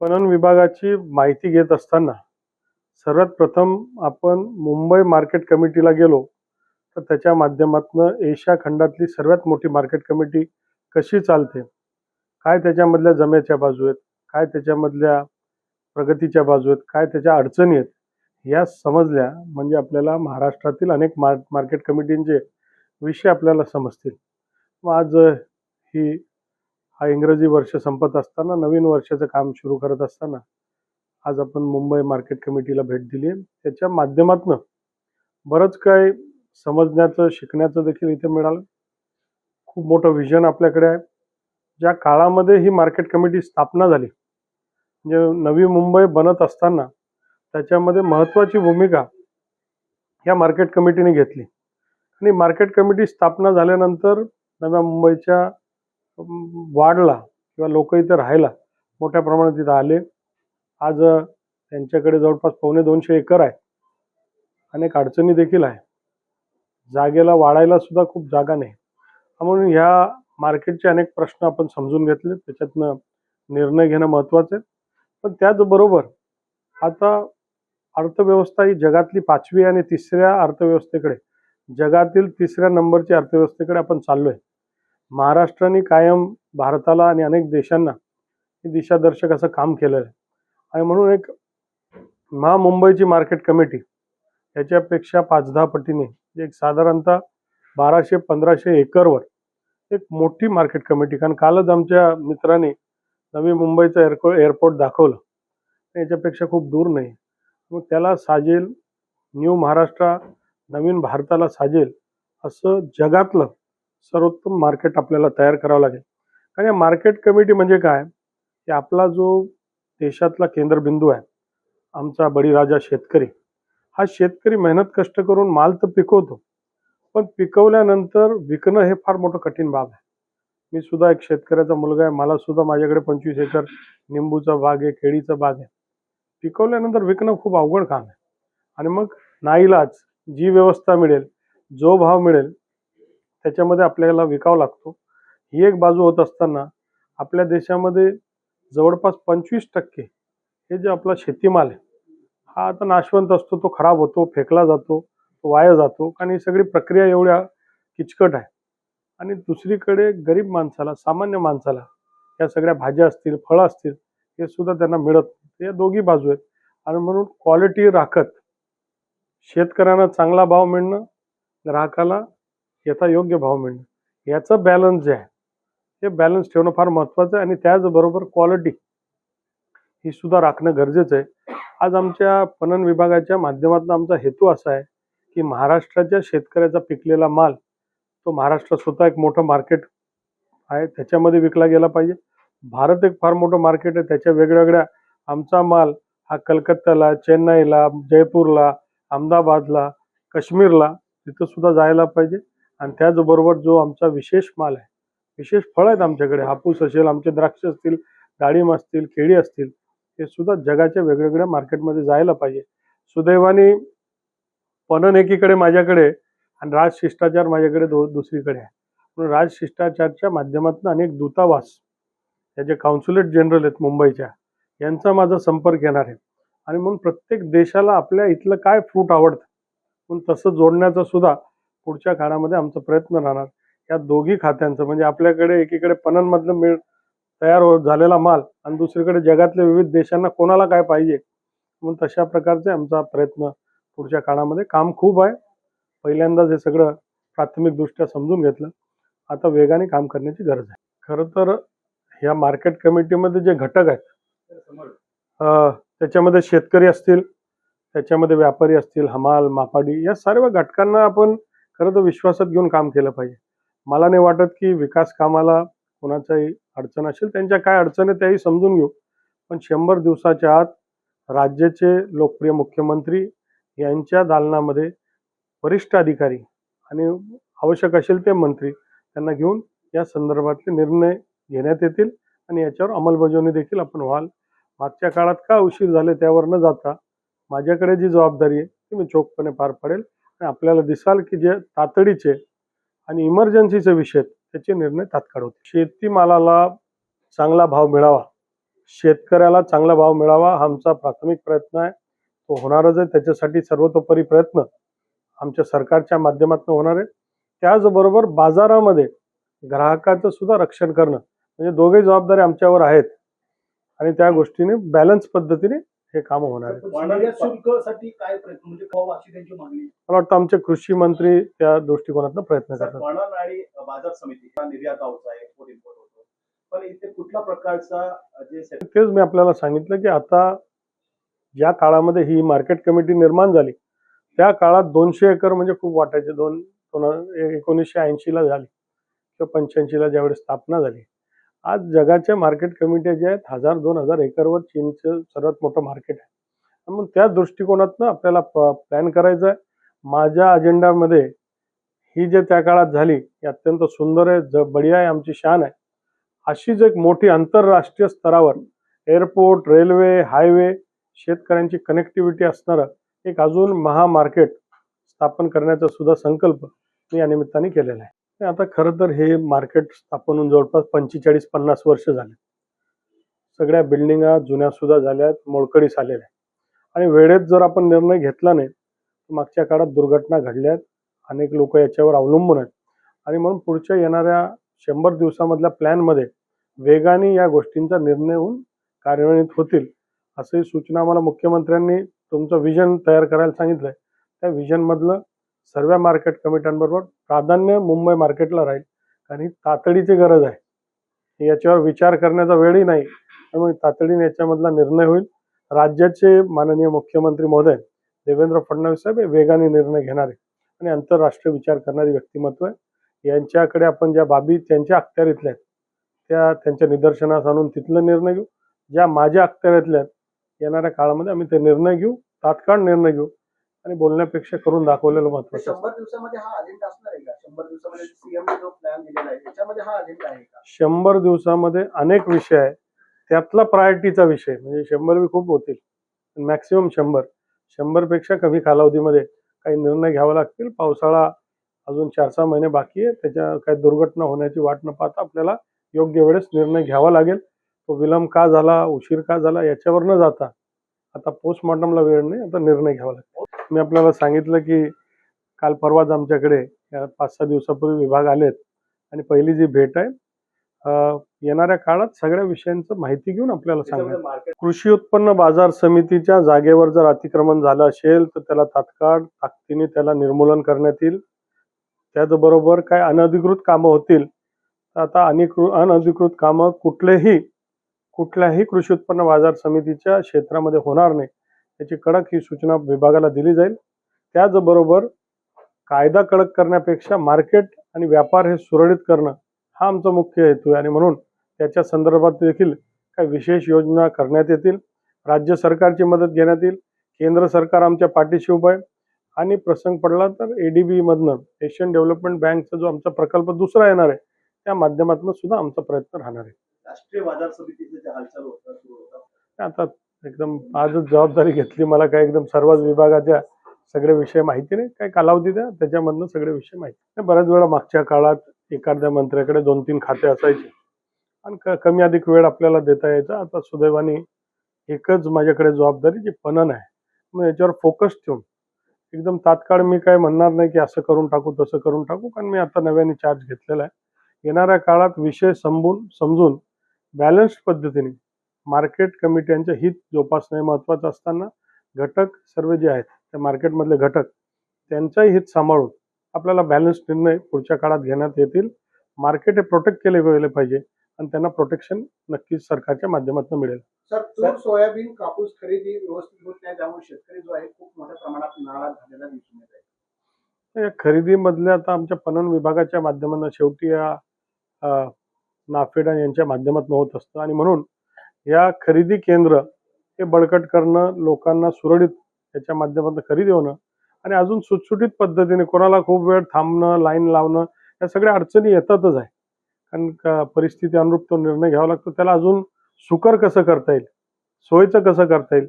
पणन विभागाची माहिती घेत असताना सर्वात प्रथम आपण मुंबई मार्केट कमिटीला गेलो तर त्याच्या माध्यमातून एशिया खंडातली सर्वात मोठी मार्केट कमिटी कशी चालते? काय त्याच्यामधल्या जमेच्या बाजू आहेत? काय त्याच्यामधल्या प्रगतीच्या बाजू आहेत? काय त्याच्या अडचणी आहेत? या समजल्या म्हणजे आपल्याला महाराष्ट्रातील अनेक मार्केट कमिटींचे विषय आपल्याला समजतील. मग आज ही हा इंग्रजी वर्ष संपत असताना नवीन वर्षाचं काम सुरू करत असताना आज आपण मुंबई मार्केट कमिटीला भेट दिली आहे. त्याच्या माध्यमातनं बरंच काय समजण्याचं शिकण्याचं देखील इथे मिळालं. खूप मोठं विजन आपल्याकडे आहे. ज्या काळामध्ये ही मार्केट कमिटी स्थापना झाली म्हणजे नवी मुंबई बनत असताना त्याच्यामध्ये महत्त्वाची भूमिका या मार्केट कमिटीने घेतली. आणि मार्केट कमिटी स्थापना झाल्यानंतर नव्या मुंबईच्या वाढला किंवा लोक इथं राहायला मोठ्या प्रमाणात इथं आले. आज त्यांच्याकडे जवळपास पावणे दोनशे एकर आहे. अनेक अडचणी देखील आहे. जागेला वाढायला सुद्धा खूप जागा नाही. म्हणून ह्या मार्केटचे अनेक प्रश्न आपण समजून घेतले. त्याच्यातनं निर्णय घेणं महत्त्वाचं आहे. पण त्याचबरोबर आता अर्थव्यवस्था ही जगातली पाचवी आणि तिसऱ्या अर्थव्यवस्थेकडे जगातील तिसऱ्या नंबरची अर्थव्यवस्थेकडे आपण चाललोय. महाराष्ट्राने कायम भारताला आणि अनेक देशांना हे दिशादर्शक असं काम केलेलं आहे. आणि म्हणून एक महामुंबईची मार्केट कमिटी याच्यापेक्षा पाच दहा पटीने एक साधारणतः बाराशे पंधराशे एकरवर एक मोठी मार्केट कमिटी कारण कालच आमच्या मित्राने नवी मुंबईचं एअरको एअरपोर्ट दाखवलं. याच्यापेक्षा खूप दूर नाही. मग त्याला साजेल न्यू महाराष्ट्र नवीन भारताला साजेल असं जगातलं सर्वोत्तम मार्केट आपल्याला तयार करावं लागेल. कारण या मार्केट कमिटी म्हणजे काय? की आपला जो देशातला केंद्रबिंदू आहे आमचा बळीराजा शेतकरी हा शेतकरी मेहनत कष्ट करून माल तर पिकवतो पण पिकवल्यानंतर विकणं हे फार मोठं कठीण बाब आहे. मी सुद्धा एक शेतकऱ्याचा मुलगा आहे मला सुद्धा माझ्याकडे पंचवीस एकर निंबूचा बाग आहे केळीचा बाग आहे. पिकवल्यानंतर विकणं खूप अवघड काम आहे. आणि मग नाईलाज जी व्यवस्था मिळेल जो भाव मिळेल त्याच्यामध्ये आपल्याला विकावा लागतो. ही एक बाजू होत असताना आपल्या देशामध्ये जवळपास पंचवीस टक्के हे जे आपला शेतीमाल आहे हा आता नाशवंत असतो तो खराब होतो फेकला जातो तो वाया जातो. कारण ही सगळी प्रक्रिया एवढ्या किचकट आहे. आणि दुसरीकडे गरीब माणसाला सामान्य माणसाला या सगळ्या भाज्या असतील फळं असतील हे सुद्धा त्यांना मिळत नाही. या दोघी बाजू आहेत. आणि म्हणून क्वालिटी राखत शेतकऱ्यांना चांगला भाव मिळणं ग्राहकाला यथायोग्य भाव मिळणं. याचं बॅलन्स जे आहे ते बॅलन्स ठेवणं फार महत्त्वाचं आहे आणि त्याचबरोबर क्वालिटी ही सुद्धा राखणं गरजेचं आहे. आज आमच्या पणन विभागाच्या माध्यमातून आमचा हेतू असा आहे की महाराष्ट्राच्या शेतकऱ्याचा पिकलेला माल तो महाराष्ट्र स्वतः एक मोठं मार्केट आहे त्याच्यामध्ये विकला गेला पाहिजे. भारत एक फार मोठं मार्केट आहे त्याच्या वेगवेगळ्या आमचा माल हा कलकत्त्याला चेन्नईला जयपूरला अहमदाबादला काश्मीरला तिथं सुद्धा जायला पाहिजे. आणि त्याचबरोबर जो आमचा विशेष माल आहे विशेष फळं आहेत आमच्याकडे हापूस असेल आमचे द्राक्ष असतील डाळिंब असतील केळी असतील हे सुद्धा जगाच्या वेगवेगळ्या मार्केटमध्ये जायला पाहिजे. सुदैवाने पणन एकीकडे माझ्याकडे आणि राजशिष्टाचार माझ्याकडे दो दुसरीकडे आहे. म्हणून राजशिष्टाचारच्या माध्यमातून अनेक दूतावास या जे काउन्सुलेट जनरल आहेत मुंबईच्या यांचा माझा संपर्क येणार आहे. आणि म्हणून प्रत्येक देशाला आपल्या इथलं काय फ्रूट आवडतं म्हणून तसं जोडण्याचा सुद्धा पुढच्या काळामध्ये आमचा प्रयत्न राहणार. या दोघी खात्यांचं म्हणजे आपल्याकडे एकीकडे पणनमधलं मिळ तयार हो झालेला माल आणि दुसरीकडे जगातल्या विविध देशांना कोणाला काय पाहिजे? म्हणून तशा प्रकारचे आमचा प्रयत्न पुढच्या काळामध्ये. काम खूप आहे. पहिल्यांदाच हे सगळं प्राथमिकदृष्ट्या समजून घेतलं. आता वेगाने काम करण्याची गरज आहे. खरं तर ह्या मार्केट कमिटीमध्ये जे घटक आहेत त्याच्यामध्ये शेतकरी असतील त्याच्यामध्ये व्यापारी असतील हमाल मापाडी या सर्व घटकांना आपण खरं तर विश्वासात घेऊन काम केलं पाहिजे. मला नाही वाटत की विकास कामाला कोणाचाही अडचण असेल त्यांच्या काय अडचण आहे त्याही समजून घेऊ. पण शंभर दिवसाच्या आत राज्याचे लोकप्रिय मुख्यमंत्री यांच्या दालनामध्ये वरिष्ठ अधिकारी आणि आवश्यक असेल ते मंत्री त्यांना घेऊन या संदर्भातले निर्णय घेण्यात येतील आणि याच्यावर अंमलबजावणी देखील आपण व्हाल. मागच्या काळात का उशीर झाले त्यावर न जाता माझ्याकडे जी जबाबदारी आहे ती मी चोखपणे पार पाडेल. आपल्याला दिसाल की जे तातडीचे आणि इमर्जन्सीचे विषय आहेत त्याचे निर्णय तात्काळ होते शेतीमालाला चांगला भाव मिळावा. शेतकऱ्याला चांगला भाव मिळावा हा आमचा प्राथमिक प्रयत्न आहे. तो होणारच आहे. त्याच्यासाठी सर्वतोपरी प्रयत्न आमच्या सरकारच्या माध्यमातून होणार आहे. त्याचबरोबर बाजारामध्ये ग्राहकाचं सुद्धा रक्षण करणं म्हणजे दोघे जबाबदारी आमच्यावर आहेत. आणि त्या गोष्टीने बॅलन्स पद्धतीने हे कामं होणार आहे निर्यात शुल्कसाठी काय प्रयत्न? म्हणजे व्हावं अशी त्यांची मागणी? मला वाटतं आमचे कृषी मंत्री त्या दृष्टिकोनातून प्रयत्न सर, करतात. आणि बाजार समिती हा निर्यात होता एक्सपोर्ट इम्पोर्ट होतो. पण इथे कुठल्या प्रकारचा जे तेच मी आपल्याला सांगितलं की आता ज्या काळामध्ये ही मार्केट कमिटी निर्माण झाली त्या काळात दोनशे एकर म्हणजे खूप वाटायचे. दोन दोन एकोणीसशे ऐंशीला झाली किंवा पंच्याऐंशीला ज्यावेळेस स्थापना झाली. आज जगाच्या मार्केट कमिट्या ज्या आहेत हजार दोन हजार एकरवर चीनचं सर्वात मोठं मार्केट आहे. म्हणून त्या दृष्टिकोनातनं आपल्याला प्लॅन करायचं आहे. माझ्या अजेंडामध्ये ही जे त्या काळात झाली ही अत्यंत सुंदर आहे ज बढिया आहे आमची शान आहे. अशीच एक मोठी आंतरराष्ट्रीय स्तरावर एअरपोर्ट रेल्वे हायवे शेतकऱ्यांची कनेक्टिव्हिटी असणारं एक अजून महामार्केट स्थापन करण्याचा सुद्धा संकल्प मी या निमित्ताने केलेला आहे. आता खरं तर हे मार्केट स्थापन होऊन जवळपास पंचेचाळीस पन्नास वर्ष झाले. सगळ्या बिल्डिंगा जुन्या सुद्धा झाल्या आहेत मोडकळीस आलेल्या आहेत. आणि वेळेत जर आपण निर्णय घेतला नाही तर मागच्या काळात दुर्घटना घडल्या आहेत अनेक लोक याच्यावर अवलंबून आहेत. आणि म्हणून पुढच्या येणाऱ्या शंभर दिवसामधल्या प्लॅनमध्ये वेगाने या गोष्टींचा निर्णय होऊन कार्यान्वित होतील असंही सूचना आम्हाला मुख्यमंत्र्यांनी तुमचं विजन तयार करायला सांगितलंय. त्या विजनमधलं सर्व मार्केट कमिट्यांबरोबर प्राधान्य मुंबई मार्केटला राहील. आणि तातडीची गरज आहे. याच्यावर विचार करण्याचा वेळही नाही. त्यामुळे तातडीने याच्यामधला निर्णय होईल. राज्याचे माननीय मुख्यमंत्री महोदय देवेंद्र फडणवीस साहेब हे वेगाने निर्णय घेणारे आणि आंतरराष्ट्रीय विचार करणारी व्यक्तिमत्व आहे. यांच्याकडे आपण ज्या बाबी त्यांच्या अखत्यारीतल्या आहेत त्या त्यांच्या निदर्शनास आणून तिथलं निर्णय घेऊ. ज्या माझ्या अखत्यारीतल्या आहेत येणाऱ्या काळामध्ये आम्ही ते निर्णय घेऊ तात्काळ निर्णय घेऊ. आणि बोलण्यापेक्षा करून दाखवलेलं महत्वाचं शंभर दिवसामध्ये हा अजेंडा असणार आहे का? शंभर दिवसामध्ये सीएम जो प्लॅन दिलेला आहे त्याच्यामध्ये हा अजेंडा आहे का? शंभर दिवसामध्ये अनेक विषय आहे. त्यातला प्रायोरिटीचा विषय म्हणजे शंभर बी खूप होतील. मॅक्सिमम शंभर. शंभरपेक्षा कमी कालावधीमध्ये काही निर्णय घ्यावे लागतील. पावसाळा अजून चार सहा महिने बाकी आहे. त्याच्या काही दुर्घटना होण्याची वाट न पाहता आपल्याला योग्य वेळेस निर्णय घ्यावा लागेल. तो विलंब का झाला उशीर का झाला याच्यावर न जाता आता पोस्टमॉर्टमला वेळ नाही आता निर्णय घ्यावा लागतो. मी आपल्याला सांगितलं की काल परवाच आमच्याकडे या पाच सहा दिवसापूर्वी विभाग आलेत आणि पहिली जी भेट आहे येणाऱ्या काळात सगळ्या विषयांचं माहिती घेऊन आपल्याला सांगा कृषी उत्पन्न बाजार समितीच्या जागेवर जर अतिक्रमण झालं असेल तर त्याला तात्काळ ताकदीने त्याला निर्मूलन करण्यात येईल. त्याचबरोबर काय अनधिकृत कामं होतील तर आता अनिकृ अनधिकृत कामं कुठलेही कुठल्याही कृषी उत्पन्न बाजार समितीच्या क्षेत्रामध्ये होणार नाही याची कडक ही सूचना विभागाला दिली जाईल. त्याचबरोबर कायदा कडक करण्यापेक्षा मार्केट आणि व्यापार हे सुरळीत करणं हा आमचा मुख्य हेतू आहे आणि म्हणून त्याच्या संदर्भात देखील काही विशेष योजना करण्यात येतील. राज्य सरकारची मदत घेण्यात येईल. केंद्र सरकार आमच्या पाठीशी उभं आहे. आणि प्रसंग पडला तर ए डी बीमधनं एशियन डेव्हलपमेंट बँकचा जो आमचा प्रकल्प दुसरा येणार आहे त्या माध्यमातून सुद्धा आमचा प्रयत्न राहणार आहे. राष्ट्रीय बाजार समितीचे जे हालचाल होतात होतात आता एकदम आजच जबाबदारी घेतली. मला काय एकदम सर्वच विभागाच्या सगळे विषय माहिती नाही. काय कालावधी द्या. त्याच्यामधनं सगळे विषय माहिती. नाही, बऱ्याच वेळा मागच्या काळात एखाद्या मंत्र्याकडे दोन तीन खाते असायचे. आणि कमी अधिक वेळ आपल्याला देता यायचा. आता सुदैवाने एकच माझ्याकडे जबाबदारी जी पणन आहे. मग याच्यावर फोकस ठेवून. एकदम तात्काळ मी काय म्हणणार नाही की असं करून टाकू तसं करून टाकू. कारण मी आता नव्याने चार्ज घेतलेला आहे. येणाऱ्या काळात विषय संबून समजून बॅलन्स्ड पद्धतीने मार्केट कमिट्यांचे हित जोपासणे महत्त्वाचं असताना घटक सर्व जे आहेत त्या मार्केटमधले घटक त्यांचाही हित सांभाळून आपल्याला बॅलन्स निर्णय पुढच्या काळात घेण्यात येतील. मार्केट हे प्रोटेक्ट केले गेले पाहिजे आणि त्यांना प्रोटेक्शन नक्कीच सरकारच्या माध्यमातून मिळेल. सर सोयाबीन कापूस खरेदी व्यवस्थित होत नाही त्यामुळे शेतकरी जो आहे खूप मोठ्या प्रमाणात नाराज झालेला दिसून येत आहे. या खरेदीमधल्या आता आमच्या पणन विभागाच्या माध्यमातून शेवटी या नाफेडा यांच्या माध्यमातून होत असतं. आणि म्हणून या खरेदी केंद्र हे बळकट करणं लोकांना सुरळीत याच्या माध्यमातून खरेदी होणं आणि अजून सुटसुटीत पद्धतीने कोणाला खूप वेळ थांबणं लाईन लावणं या सगळ्या अडचणी येतातच आहे. कारण का परिस्थिती अनुरूप तो निर्णय घ्यावा लागतो. त्याला अजून सुकर कसं करता येईल सोयीचं कसं करता येईल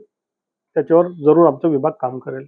त्याच्यावर जरूर आमचा विभाग काम करेल.